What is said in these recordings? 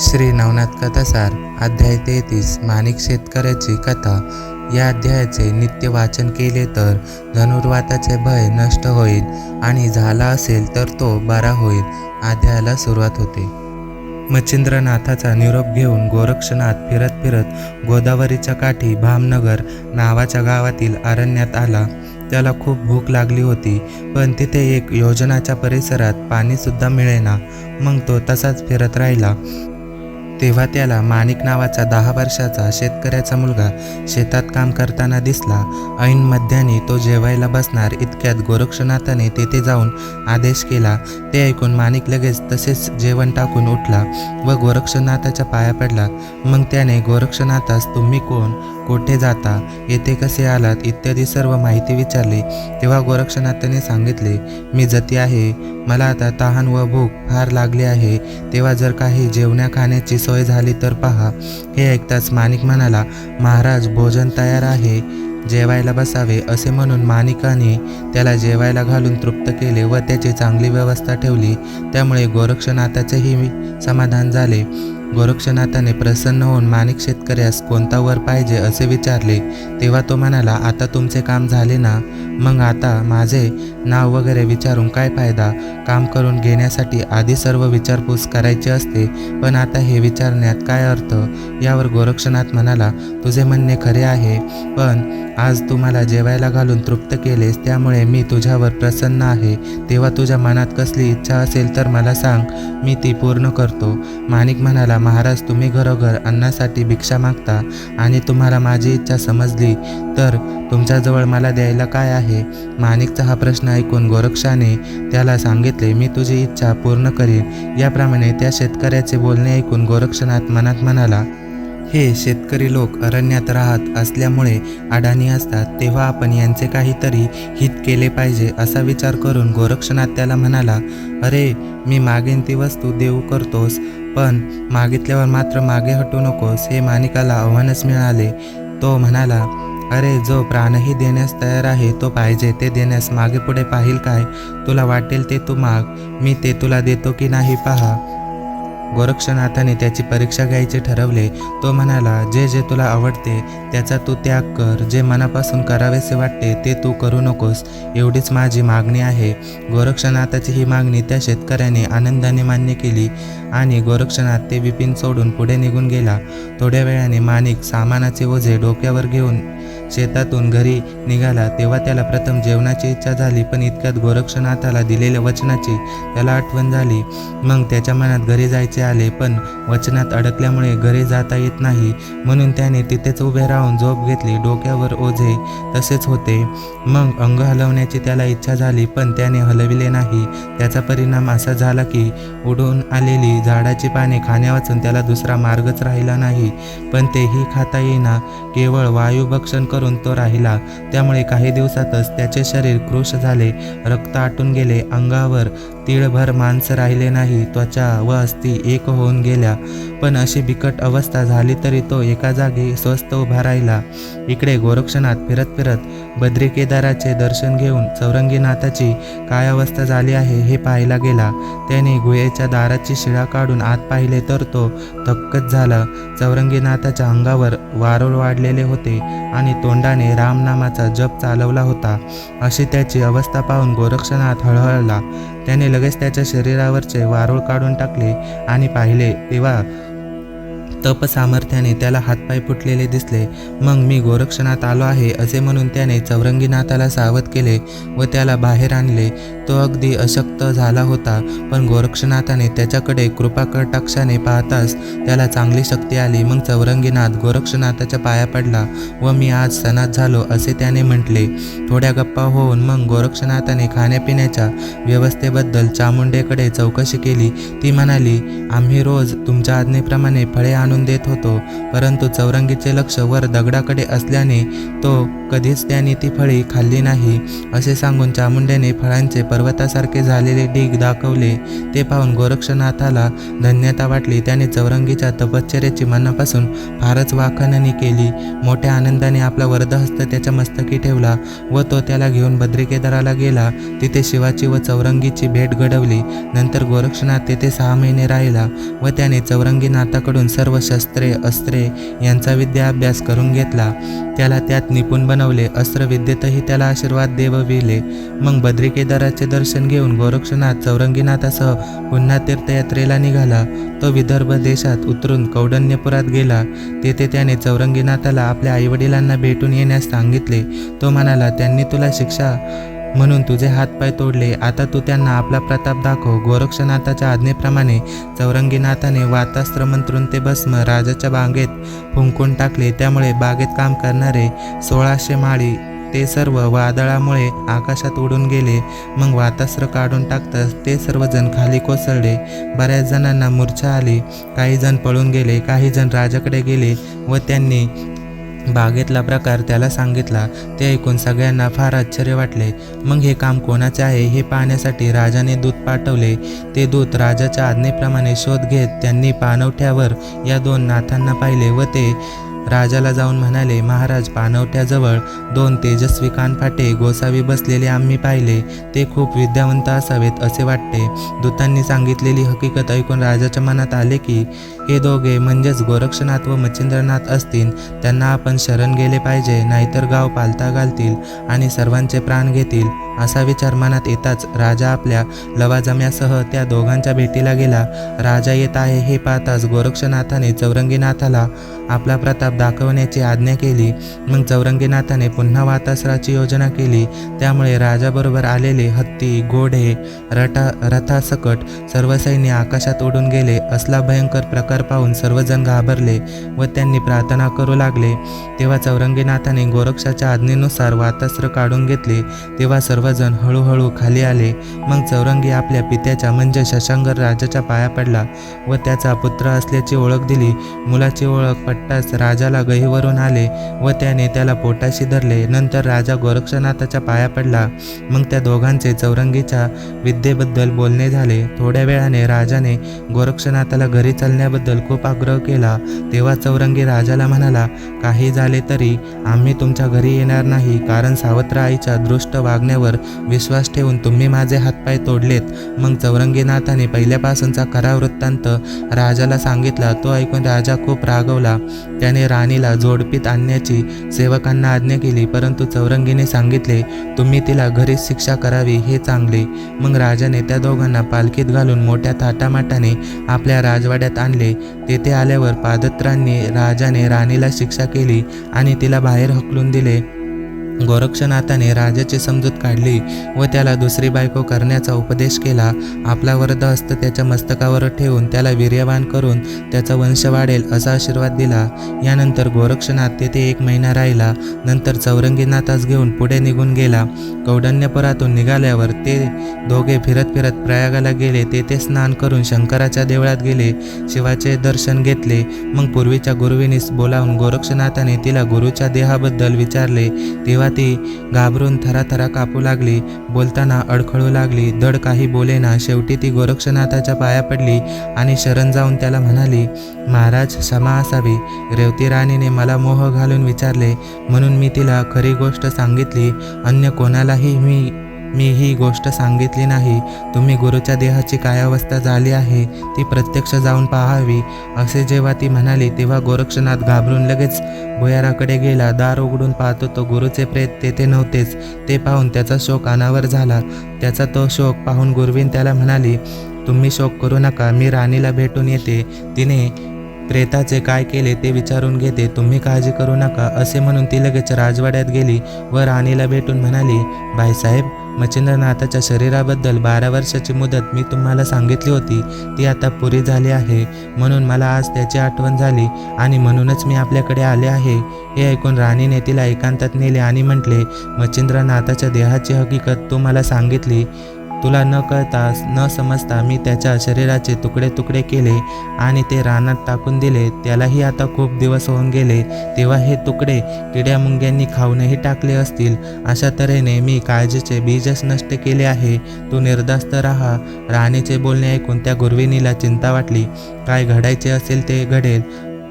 श्री नवनाथ कथासार अध्याय तेहतीस माणिक शेतकऱ्याची कथा. या अध्यायाचे नित्य वाचन केले तर धनुर्वाताचे भय नष्ट होईल आणि झाला असेल तर तो बरा होईल अध्यायाला सुरुवात होते. मच्छिंद्रनाथाचा निरोप घेऊन गोरक्षनाथ फिरत फिरत गोदावरीच्या काठी भामनगर नावाच्या गावातील अरण्यात आला. त्याला खूप भूक लागली होती पण तिथे एक योजनाच्या परिसरात पाणीसुद्धा मिळेना. मग तो तसाच फिरत राहिला. तेव्हा त्याला माणिक नावाचा दहा वर्षाचा शेतकऱ्याचा मुलगा शेतात काम करताना दिसला. ऐन मध्यानी तो जेवायला बसणार इतक्यात गोरक्षनाथाने तेथे जाऊन आदेश केला. ते ऐकून माणिक लगेच तसेच जेवण टाकून उठला व गोरक्षनाथाच्या पाया पडला. मग त्याने गोरक्षनाथास तुम्ही कोण? कोठे जाता येथे कसे आलात इत्यादी सर्व माहिती विचारली. तेव्हा गोरक्षनाथाने सांगितले मी जती आहे. मला आता तहान व भूक फार लागली आहे. तेव्हा जर काही जेवण्या खाण्याची सोय झाली तर पहा. हे ऐकताच माणिक म्हणाला महाराज भोजन तयार आहे. जेवायला बसावे असे म्हणून माणिकाने त्याला जेवायला घालून तृप्त केले व त्याची चांगली व्यवस्था ठेवली. त्यामुळे गोरक्षनाथाचेही समाधान झाले. गोरक्षनाथाने प्रसन्न होऊन माणिक शेतकऱ्यास कोणता वर पाहिजे असे विचारले तेव्हा तो म्हणाला आता तुमचे काम झाले ना? मग आता माझे नाव वगैरे विचारून काय फायदा? काम करून घेण्यासाठी आधी सर्व विचारपूस करायची असते पण आता हे विचारण्यात काय अर्थ? यावर गोरक्षनाथ म्हणाला तुझे म्हणणे खरे आहे पण आज तू मला जेवायला घालून तृप्त केलेस त्यामुळे मी तुझ्यावर प्रसन्न आहे. तेव्हा तुझ्या मनात कसली इच्छा असेल तर मला सांग मी ती पूर्ण करतो. माणिक म्हणाला महाराज तुम्ही घरोघर अन्नासाठी भिक्षा मागता आणि तुम्हाला माझी इच्छा समजली तर तुमच्याजवळ मला द्यायला काय आहे? माणिकचा हा प्रश्न ऐकून गोरक्षाने त्याला सांगितले मी तुझी इच्छा पूर्ण करीन. याप्रमाणे त्या शेतकऱ्याचे बोलणे ऐकून गोरक्षनाथ मनात म्हणाला हे शेतकरी लोक अरण्यात राहत असल्यामुळे अडाणी असतात तेव्हा आपण यांचे काहीतरी हित केले पाहिजे असा विचार करून गोरक्षनाथ त्याला म्हणाला अरे मी मागेन ती वस्तू देऊ करतोस पण मागितल्यावर मात्र मागे हटू नकोस हे मानिकाला आव्हानच मिळाले. तो म्हणाला अरे जो प्राणही देण्यास तयार आहे तो पाहिजे ते देण्यास मागे पुढे पाहिल काय? तुला वाटेल ते तू माग मी ते तुला देतो की नाही पहा. गोरक्षनाथाने त्याची परीक्षा घ्यायचे ठरवले तो म्हणाला जे जे तुला आवडते त्याचा तू त्याग कर. जे मनापासून करावेसे वाटते ते तू करू नकोस. एवढीच माझी मागणी आहे. गोरक्षनाथाची ही मागणी त्या शेतकऱ्याने आनंदाने मान्य केली आणि गोरक्षनाथ ते विपिन सोडून पुढे निघून गेला. थोड्या वेळाने माणिक सामानाचे ओझे डोक्यावर घेऊन शेतातून घरी निघाला. तेव्हा त्याला प्रथम जेवणाची इच्छा झाली पण इतक्यात गोरक्षनाथाला दिलेल्या वचनाची त्याला आठवण झाली. मग त्याच्या मनात घरी जायचे आले पण वचनात अडकल्यामुळे घरी जाता येत नाही. म्हणून त्याने तिथेच उभे राहून झोप घेतली डोक्यावर ओझे तसेच होते. मग अंग हलवण्याची त्याला इच्छा झाली पण त्याने हलविले नाही. त्याचा परिणाम असा झाला की उडून आलेली झाडाची पाने खाण्यावाचून त्याला दुसरा मार्गच राहिला नाही. पण तेही खाता येईना केवळ वायुभक्षण करून तो राहिला. त्यामुळे काही दिवसातच त्याचे शरीर कृश झाले रक्त आटून गेले अंगावर तीळभर मांस राहिले नाही त्वचा व अस्थि एक होऊन गेल्या. पण अशी बिकट अवस्था झाली तरी तो एका जागी स्वस्थ उभा राहिला. इकडे गोरक्षनाथ फिरत फिरत बद्री केदाराचे दर्शन घेऊन चौरंगीनाथाची काय अवस्था झाली आहे हे पाहायला गेला. त्याने गुहेच्या दाराची शिळा काढून आत पाहिले तर तो थक्कच झाला. चौरंगीनाथाच्या अंगावर वारोळ वाढलेले होते आणि तोंडाने रामनामाचा जप चालवला होता. अशी त्याची अवस्था पाहून गोरक्षनाथ हळहळला. त्याने लगेच त्याच्या शरीरावरचे वारोळ काढून टाकले आणि पाहिले तेव्हा तप सामर्थ्याने त्याला हातपाय फुटलेले दिसले. मग मी गोरक्षनाथ आलो आहे असे म्हणून त्याने चौरंगीनाथाला सावध केले व त्याला बाहेर आणले. तो अगदी अशक्त झाला होता पण गोरक्षनाथाने त्याच्याकडे कृपा कटाक्षाने पाहताच त्याला चांगली शक्ती आली. मग चौरंगीनाथ गोरक्षनाथाच्या पाया पडला व मी आज सनात झालो असे त्याने म्हटले. थोड्या गप्पा होऊन मग गोरक्षनाथाने खाण्यापिण्याच्या व्यवस्थेबद्दल चामुंडेकडे चौकशी केली. ती म्हणाली आम्ही रोज तुमच्या आज्ञेप्रमाणे फळे आणून काढून देत होतो. परंतु चौरंगीचे लक्ष वर दगडाकडे असल्याने तो कधीच त्याने ती फळी खाल्ली नाही. असे सांगून चामुंड्याने फळांचे पर्वतासारखे झालेले ढीग दाखवले. ते पाहून गोरक्षनाथाला धन्यता वाटली. त्याने चौरंगीच्या तपश्चर्याची मनापासून फारच वाखाणणी केली. मोठ्या आनंदाने आपला वरदहस्त त्याच्या मस्तकी ठेवला व तो त्याला घेऊन बद्रिकेदाराला गेला. तिथे शिवाची व चौरंगीची भेट घडवली. नंतर गोरक्षनाथ तेथे सहा महिने राहिला व त्याने चौरंगीनाथाकडून सर्व शस्त्रे अस्त्रे यांचा विद्याभ्यास करून घेतला. त्याला त्यात निपुण बनवले. अस्त्रविद्येतही त्याला आशीर्वाद देवविले. मग बद्रिकेदाराचे दर्शन घेऊन गोरक्षनाथ चौरंगीनाथासह पुन्हा तीर्थयात्रेला निघाला. तो विदर्भ देशात उतरून कौडण्यपुरात गेला. तेथे त्याने चौरंगीनाथाला आपल्या आईवडिलांना भेटून येण्यास सांगितले. तो म्हणाला त्यांनी तुला शिक्षा म्हणून तुझे हातपाय तोडले. आता तू त्यांना आपला प्रताप दाखव. गोरक्षनाथाच्या आज्ञेप्रमाणे चौरंगीनाथाने वातास्त्र मंत्रून ते भस्म राजाच्या बागेत फुंकून टाकले. त्यामुळे बागेत काम करणारे सोळाशे माळी ते सर्व वादळामुळे आकाशात उडून गेले. मग वातास्त्र काढून टाकताच ते सर्वजण खाली कोसळले. बऱ्याच जणांना मूर्छा आली. काही जण पळून गेले काही जण राजाकडे गेले व त्यांनी बागेतला प्रकार त्याला सांगितला. ते ऐकून सगळ्यांना फार आश्चर्य वाटले. मग हे काम कोणाचे आहे हे पाहण्यासाठी राजाने दूत पाठवले. ते दूत राजाच्या आज्ञेप्रमाणे शोध घेत त्यांनी पाणवठ्यावर या दोन नाथांना पाहिले व ते राजाला जाऊन म्हणाले महाराज पानवट्याजवळ दोन तेजस्वी कानफाटे गोसावी बसलेले आम्ही पाहिले. ते खूप विद्यावंत असावेत असे वाटते. दूतांनी सांगितलेली हकीकत ऐकून राजाच्या मनात आले की हे दोघे म्हणजेच गोरक्षनाथ व मच्छिंद्रनाथ असतील. त्यांना आपण शरण गेले पाहिजे नाहीतर गाव पालता घालतील आणि सर्वांचे प्राण घेतील. असा विचार मनात येताच राजा आपल्या लवाजम्यासह त्या दोघांच्या भेटीला गेला. राजा येत आहे हे पाहताच गोरक्षनाथाने चौरंगीनाथाला आपला प्रताप दाखवण्याची आज्ञा केली. मग चौरंगीनाथाने पुन्हा वातासराची योजना केली. त्यामुळे राजाबरोबर आलेले हत्ती घोडे रटा रथासकट सर्व सैन्य आकाशात उडून गेले. असला भयंकर प्रकार पाहून सर्वजण घाबरले व त्यांनी प्रार्थना करू लागले. तेव्हा चौरंगीनाथाने गोरक्षाच्या आज्ञेनुसार वातास्त्र काढून घेतले. तेव्हा सर्वजण हळूहळू खाली आले. मग चौरंगी आपल्या पित्याच्या म्हणजे शशांकर राजाच्या पाया पडला व त्याचा पुत्र असल्याची ओळख दिली. मुलाची ओळख पट्टाच राजाला गहीवरून आले व त्याने त्याला पोटाशी धरले. नंतर राजा गोरक्षनाथाच्या पाया पडला. मग त्या दोघांचे चौरंगीच्या विद्येबद्दल बोलणे झाले. थोड्या वेळाने राजाने गोरक्षनाथ गोरक्षनाथाला घरी चालण्याबद्दल खूप आग्रह केला तेव्हा चौरंगी राजाला म्हणाला काही झाले तरी आम्ही तुमच्या घरी येणार नाही कारण सावत्र आईच्या दृष्ट वागण्यावर विश्वास ठेवून तुम्ही माझे हातपाय तोडलेत. मग चौरंगीनाथाने पहिल्यापासूनचा खरा वृत्तांत राजाला सांगितला. तो ऐकून राजा खूप रागवला. त्याने राणीला जोडपीत आणण्याची सेवकांना आज्ञा केली परंतु चौरंगीने सांगितले तुम्ही तिला घरीच शिक्षा करावी हे चांगले. मग राजाने त्या दोघांना पालखीत घालून मोठ्या थाटामाटाने आपल्या राजवाड्यात आणले तेथे आल्यावर पादत्रांनी राजाने राणीला शिक्षा केली आणि तिला बाहेर हकलून दिले. गोरक्षनाथाने राजाची समजूत काढली व त्याला दुसरी बायको करण्याचा उपदेश केला. आपला वरदहस्त त्याच्या मस्तकावर ठेवून त्याला वीर्यवान करून त्याचा वंश वाढेल असा आशीर्वाद दिला. यानंतर गोरक्षनाथ तेथे एक महिना राहिला. नंतर चौरंगीनाथास घेऊन पुढे निघून गेला. कौंडण्यपुरातून निघाल्यावर ते दोघे फिरत फिरत प्रयागाला गेले. तेथे स्नान करून शंकराच्या देवळात गेले. शिवाचे दर्शन घेतले. मग पूर्वीच्या गुरुविनीस बोलावून गोरक्षनाथाने तिला गुरुच्या देहाबद्दल विचारले. तेव्हा ती घाबरून थराथरा कापू लागली. बोलताना अडखळू लागली. धड काही बोलेना शेवटी ती गोरक्षनाथाच्या पाया पडली आणि शरण जाऊन त्याला म्हणाली महाराज क्षमा असावी. रेवती राणीने मला मोह घालून विचारले. म्हणून मी तिला खरी गोष्ट सांगितली. अन्य कोणालाही मी मी ही गोष्ट सांगितली नाही. तुम्ही गुरुच्या देहाची काय अवस्था झाली आहे ती प्रत्यक्ष जाऊन पाहावी. असे जेव्हा ती म्हणाली तेव्हा गोरक्षनाथ घाबरून लगेच भुयाराकडे गेला. दार उघडून पाहतो तो गुरुचे प्रेत तेथे नव्हतेच. ते पाहून त्याचा शोक अनावर झाला. त्याचा तो शोक पाहून गुरुवीन त्याला म्हणाली तुम्ही शोक करू नका मी राणीला भेटून येते. तिने प्रेताचे काय केले ते विचारून घेते. तुम्ही काळजी करू नका असे म्हणून ती लगेच राजवाड्यात गेली व राणीला भेटून म्हणाली बाईसाहेब मच्छिंद्रनाथाच्या शरीराबद्दल बारा वर्षाची मुदत मी तुम्हाला सांगितली होती ती आता पुरी झाली आहे. म्हणून मला आज त्याची आठवण झाली आणि म्हणूनच मी आपल्याकडे आले आहे. हे ऐकून राणीने तिला एकांतात नेले आणि म्हटले मच्छिंद्रनाथाच्या देहाची हकीकत तू मला सांगितली. तुला न कळता न समजता मी त्याच्या शरीराचे तुकडे तुकडे केले आणि ते रानात टाकून दिले. त्यालाही आता खूप दिवस होऊन गेले. तेव्हा हे तुकडे किड्या मुंग्यांनी खाऊनही टाकले असतील. अशा तऱ्हेने मी काळजीचे बीजच नष्ट केले आहे. तू निर्धास्त राहा. राणीचे बोलणे ऐकून त्या गुरविणीला चिंता वाटली. काय घडायचे असेल ते घडेल.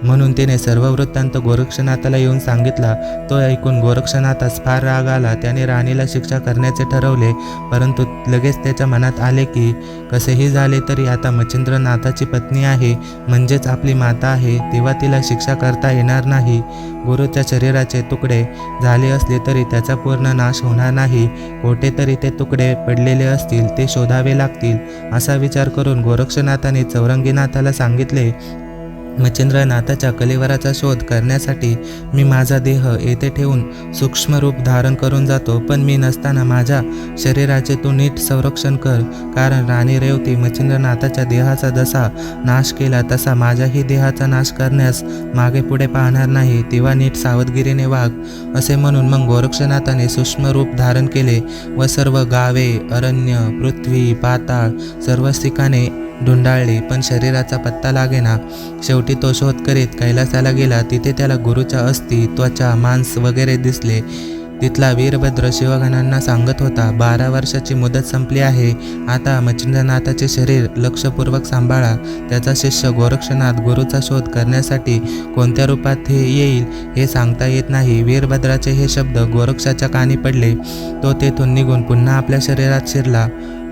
म्हणून तिने सर्व वृत्तांत गोरक्षनाथाला येऊन सांगितला तो ऐकून गोरक्षनाथास फार राग आला. त्याने राणीला शिक्षा करण्याचे ठरवले परंतु लगेच त्याच्या मनात आले की कसेही झाले तरी आता मच्छिंद्रनाथाची पत्नी आहे म्हणजेच आपली माता आहे तेव्हा तिला शिक्षा करता येणार नाही. गुरुच्या शरीराचे तुकडे झाले असले तरी त्याचा पूर्ण नाश होणार नाही. कोठेतरी ते तुकडे पडलेले असतील ते शोधावे लागतील असा विचार करून गोरक्षनाथाने चौरंगीनाथाला सांगितले मच्छिंद्रनाथाच्या कलेवराचा शोध करण्यासाठी मी माझा देह येथे ठेवून सूक्ष्म रूप धारण करून जातो पण मी नसताना माझ्या शरीराचे तू नीट संरक्षण कर कारण राणी रेवती मच्छिंद्रनाथाच्या देहाचा जसा नाश केला तसा माझ्याही देहाचा नाश करण्यास मागे पुढे पाहणार नाही तेव्हा नीट सावधगिरीने वाघ असे म्हणून मग गोरक्षनाथाने सूक्ष्म रूप धारण केले व सर्व गावे अरण्य पृथ्वी पाताळ सर्व ठिकाणे ढुंडाळली पण शरीराचा पत्ता लागेना. शेवटी तो शोध करीत कैलासाला गेला. तिथे त्याला गुरुच्या अस्थि त्वचा मांस वगैरे दिसले. तिथला वीरभद्र शिवगणांना सांगत होता बारा वर्षाची मुदत संपली आहे. आता मच्छिंद्रनाथाचे शरीर लक्षपूर्वक सांभाळा. त्याचा शिष्य गोरक्षनाथ गुरुचा शोध करण्यासाठी कोणत्या रूपात हे येईल हे सांगता येत नाही. वीरभद्राचे हे शब्द गोरक्षाच्या कानी पडले. तो तेथून निघून पुन्हा आपल्या शरीरात शिरला.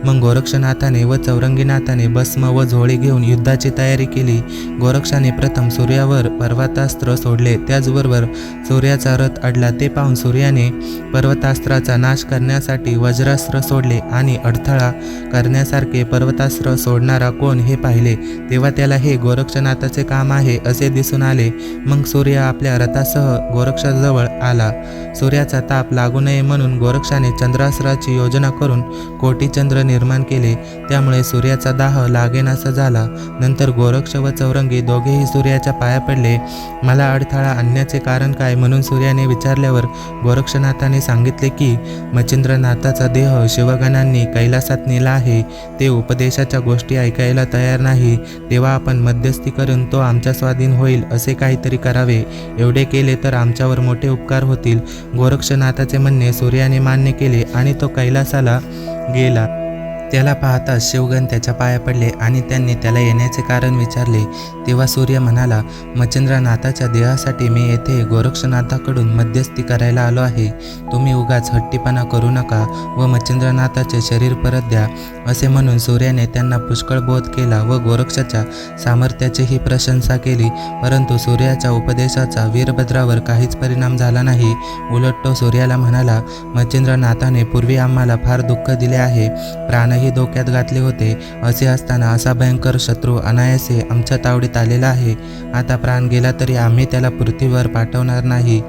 मग गोरक्षनाथाने व चौरंगीनाथाने भस्म व झोळी घेऊन युद्धाची तयारी केली. गोरक्षाने प्रथम सूर्यावर पर्वतास्त्र सोडले. त्याचबरोबर सूर्याचा रथ अडला. ते पाहून सूर्याने पर्वतास्त्राचा नाश करण्यासाठी वज्रास्त्र सोडले आणि अडथळा करण्यासारखे पर्वतास्त्र सोडणारा कोण हे पाहिले. तेव्हा त्याला हे गोरक्षनाथाचे काम आहे असे दिसून आले. मग सूर्य आपल्या रथासह गोरक्षाजवळ आला. सूर्याचा ताप लागू नये म्हणून गोरक्षाने चंद्रास्त्राची योजना करून कोटीचंद्रने निर्माण केले. त्यामुळे सूर्याचा दाह लागेनासा झाला. नंतर गोरक्ष व चौरंगी दोघेही सूर्याच्या पाया पडले. मला अडथळा आणण्याचे कारण काय म्हणून सूर्याने विचारल्यावर गोरक्षनाथाने सांगितले की मच्छिंद्रनाथाचा देह शिवगणांनी कैलासात नेला आहे. ते उपदेशाच्या गोष्टी ऐकायला तयार नाही. तेव्हा आपण मध्यस्थी करून तो आमच्या स्वाधीन होईल असे काहीतरी करावे. एवढे केले तर आमच्यावर मोठे उपकार होतील. गोरक्षनाथाचे म्हणणे सूर्याने मान्य केले आणि तो कैलासाला गेला. त्याला पाहता शिवगण त्याच्या पाया पडले आणि त्यांनी त्याला येण्याचे कारण विचारले. तेव्हा सूर्य म्हणाला मच्छिंद्रनाथाच्या देहासाठी मी येथे गोरक्षनाथाकडून मध्यस्थी करायला आलो आहे. तुम्ही उगाच हट्टीपणा करू नका व मच्छिंद्रनाथाचे शरीर परत द्या. असे म्हणून सूर्याने त्यांना पुष्कळ बोध केला व गोरक्षाच्या सामर्थ्याचीही प्रशंसा केली. परंतु सूर्याच्या उपदेशाचा वीरभद्रावर काहीच परिणाम झाला नाही. उलट तो सूर्याला म्हणाला मच्छिंद्रनाथाने पूर्वी आम्हाला फार दुःख दिले आहे. प्राणही धोक्यात घातले होते. असे असताना असा भयंकर शत्रू अनायासे आमच्या तावडीत आलेला आहे. आता प्राण गेला तरी आम्ही त्याला पृथ्वीवर पाठवणार नाही.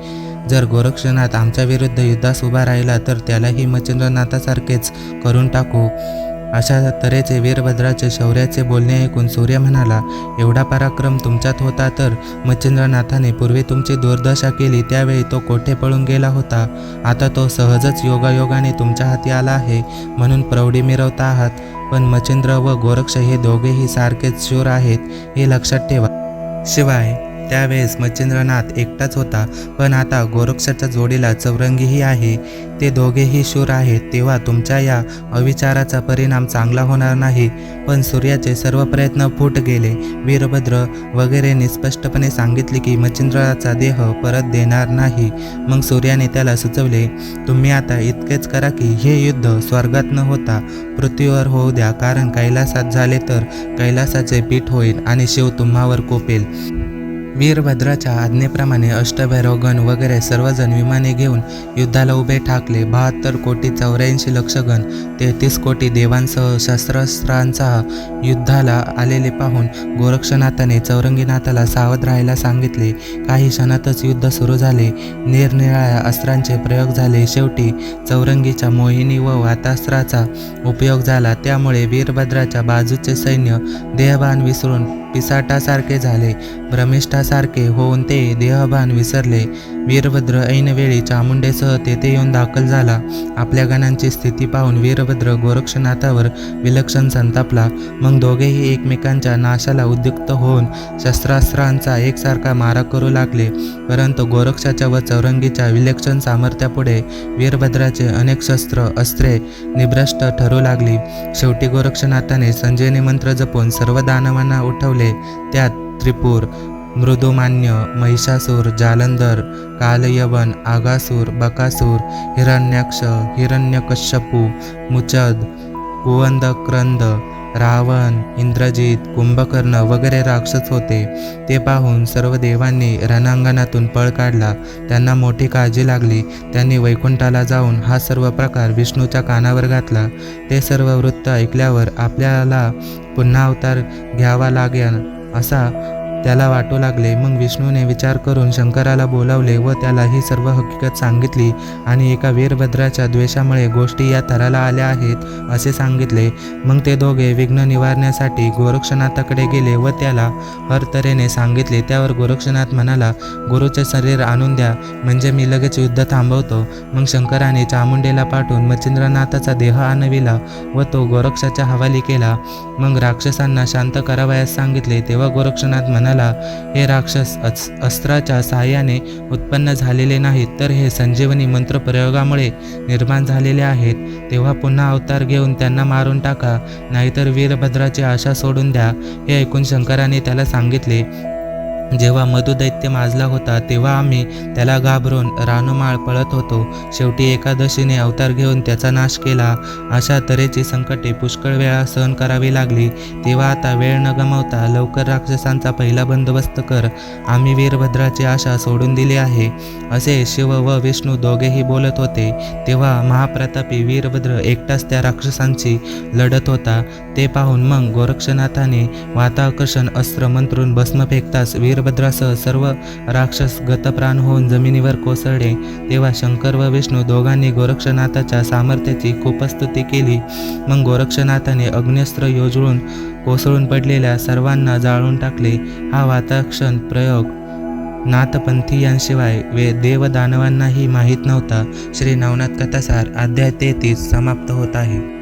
जर गोरक्षनाथ आमच्या विरुद्ध युद्धास उभा राहिला तर त्यालाही मच्छिंद्रनाथासारखेच करून टाकू. अशा तऱ्हेचे वीरभद्राचे शौर्याचे बोलणे ऐकून सूर्य म्हणाला एवढा पराक्रम तुमच्यात होता तर मच्छिंद्रनाथाने पूर्वी तुमची दुर्दशा केली त्यावेळी तो कोठे पळून गेला होता? आता तो सहजच योगायोगाने तुमच्या हाती आला आहे म्हणून प्रौढी मिरवता आहात. पण मच्छिंद्र व गोरक्ष हे दोघेही सारखेच शूर आहेत हे लक्षात ठेवा. शिवाय त्यावेळेस मच्छिंद्रनाथ एकटाच होता पण आता गोरक्षाच्या जोडीला चौरंगीही आहे. ते दोघेही शूर आहेत तेव्हा तुमच्या या अविचाराचा परिणाम चांगला होणार नाही. पण सूर्याचे सर्व प्रयत्न फूट गेले. वीरभद्र वगैरेने स्पष्टपणे सांगितले की मच्छिंद्राचा देह परत देणार नाही. मग सूर्याने त्याला सुचवले तुम्ही आता इतकेच करा की हे युद्ध स्वर्गात न होता पृथ्वीवर होऊ द्या. कारण कैलासात झाले तर कैलासाचे पीठ होईल आणि शिव तुम्हावर कोपेल. वीरभद्राच्या आज्ञेप्रमाणे अष्टभैरवगण वगैरे सर्वजण विमाने घेऊन युद्धाला उभे ठाकले. बहात्तर कोटी चौऱ्याऐंशी लक्ष गण तेहतीस कोटी देवांसह शस्त्रास्त्रांचा युद्धाला आलेले पाहून गोरक्षनाथाने चौरंगीनाथाला सावध राहायला सांगितले. काही क्षणातच युद्ध सुरू झाले. निरनिराळ्या अस्त्रांचे प्रयोग झाले. शेवटी चौरंगीच्या मोहिनी व वातास्त्राचा उपयोग झाला. त्यामुळे वीरभद्राच्या बाजूचे सैन्य देहभान विसरून पिसाटासारखे झाले. भ्रमिष्ठासारखे होऊन ते देहभान विसरले. वीरभद्र ऐनवेळी चामुंडेसह तेथे येऊन दाखल झाला. आपल्या गणांची स्थिती पाहून वीरभद्र गोरक्षनाथावर विलक्षण संतापला. मग दोघेही एकमेकांच्या नाशाला उद्युक्त होऊन शस्त्रास्त्रांचा एकसारखा मारा करू लागले. परंतु गोरक्षाच्या व चौरंगीच्या विलक्षण सामर्थ्यापुढे वीरभद्राचे अनेक शस्त्र अस्त्रे निभ्रष्ट ठरू लागली. शेवटी गोरक्षनाथाने संजयने मंत्र जपून सर्व दानवांना उठवले. त्यात त्रिपूर मृदुमान्य महिषासूर जालंधर कालयवन आगासूर बकासूर हिरण्याक्ष हिरण्यकश्यपू मुचद कुवंदक्रंद रावण इंद्रजित कुंभकर्ण वगैरे राक्षस होते. ते पाहून सर्व देवांनी रणांगणातून पळ काढला. त्यांना मोठी काळजी लागली. त्यांनी वैकुंठाला जाऊन हा सर्व प्रकार विष्णूच्या कानावर घातला. ते सर्व वृत्त ऐकल्यावर आपल्याला पुन्हा अवतार घ्यावा लागेल असा त्याला वाटू लागले. मग विष्णूने विचार करून शंकराला बोलावले व त्याला ही सर्व हकीकत सांगितली आणि एका वीरभद्राच्या द्वेषामुळे गोष्टी या थराला आल्या आहेत असे सांगितले. मग ते दोघे विघ्न निवारण्यासाठी गोरक्षनाथाकडे गेले व त्याला हर तऱ्हेने सांगितले. त्यावर गोरक्षनाथ म्हणाला गुरुचे शरीर आणून द्या. म्हणजे मी लगेच युद्ध थांबवतो. मग शंकराने चामुंडेला पाठवून मच्छिंद्रनाथाचा देह आणविला व तो गोरक्षाच्या हवाली केला. मग राक्षसांना शांत करावयास सांगितले. तेव्हा गोरक्षनाथ म्हणाला हे राक्षस अस अस्त्राच्या सहाय्याने उत्पन्न झालेले नाहीत तर हे संजीवनी मंत्र प्रयोगामुळे निर्माण झालेले आहेत. तेव्हा पुन्हा अवतार घेऊन त्यांना मारून टाका नाहीतर वीरभद्राची आशा सोडून द्या हे ऐकून शंकराने त्याला सांगितले. जेव्हा मधुदैत्य माजला होता तेव्हा आम्ही त्याला घाबरून रानुमाळ पळत होतो. शेवटी एकादशीने अवतार घेऊन त्याचा नाश केला. अशा तऱ्हेची संकटे पुष्कळ वेळा सहन करावी लागली. तेव्हा आता वेळ न गमावता लवकर राक्षसांचा पहिला बंदोबस्त कर. आम्ही वीरभद्राची आशा सोडून दिली आहे. असे शिव व विष्णू दोघेही बोलत होते. तेव्हा महाप्रतापी वीरभद्र एकटाच त्या राक्षसांची लढत होता. ते पाहून मग गोरक्षनाथाने वाताकर्षण अस्त्र मंत्रून भस्म फेकताच वीर वीरभद्रासह सर्व राक्षस गतप्राण होऊन जमिनीवर कोसळले. तेव्हा शंकर व विष्णू दोघांनी गोरक्षनाथाच्या सामर्थ्याची खूप स्तुती केली. मग गोरक्षनाथाने अग्न्यस्त्र योजळून कोसळून पडलेल्या सर्वांना जाळून टाकले. हा वाताक्षण प्रयोग नाथपंथीयांशिवाय वे देवदानवांनाही माहीत नव्हता. श्री नवनाथ कथासार अध्याय तेहतीस समाप्त होत आहे.